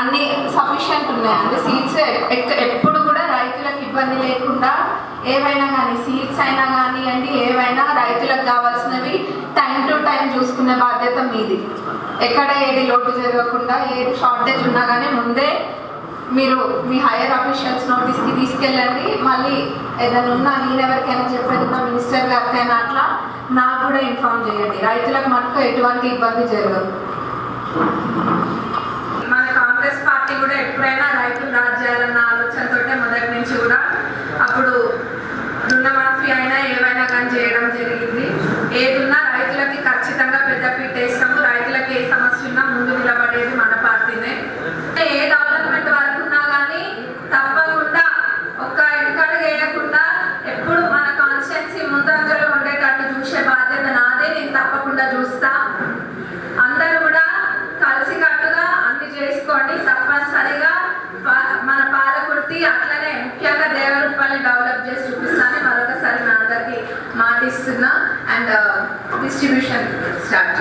అన్ని సఫిషియంట్ ఉన్నాయండి సీట్స్ ఎప్పుడు కూడా రైతులకు ఇబ్బంది లేకుండా ఏవైనా కానీ సీట్స్ అయినా కానివ్వండి ఏవైనా రైతులకు కావాల్సినవి టైం టు టైం చూసుకునే బాధ్యత మీది. ఎక్కడ ఏది లోటు జరగకుండా ఏది షార్టేజ్ ఉన్నా కానీ ముందే మీరు మీ హైయర్ అఫీషియల్స్ నోటీస్కి తీసుకెళ్ళండి. మళ్ళీ ఏదైనా ఉన్నా నేను ఎవరికైనా చెప్పేది నా మినిస్టర్ గారికైనా అట్లా నాకు కూడా ఇన్ఫార్మ్ చేయండి. రైతులకు మటుకు ఎటువంటి ఇబ్బంది జరగదు. కూడా ఎప్పుడైనా రైతులు రాజ్యాలన్న ఆలోచనతోటే మొదటి నుంచి కూడా అప్పుడు రుణమాఫీ అయినా ఏవైనా కానీ చేయడం జరిగింది. ఏదున్నా రైతులకి ఖచ్చితంగా పెద్ద పీటేస్తాము. రైతులకి ఏ సమస్య ఉన్నా ముందు నిలబడేది మన పార్టీనే. ఏ డెవలప్మెంట్ వరకు ఉన్నా కానీ తప్పకుండా ఒక వెనకడుగు వేయకుండా ఎప్పుడు మన కాన్స్టిట్యున్సీ ముందు ಮಾಡಿ ಮಾರ್ಟಿಸ್ನ ಆ್ಯಂಡ್ ಡಿಸ್ಟ್ರಿಬ್ಯೂಷನ್ ಸ್ಟಾರ್ಟ್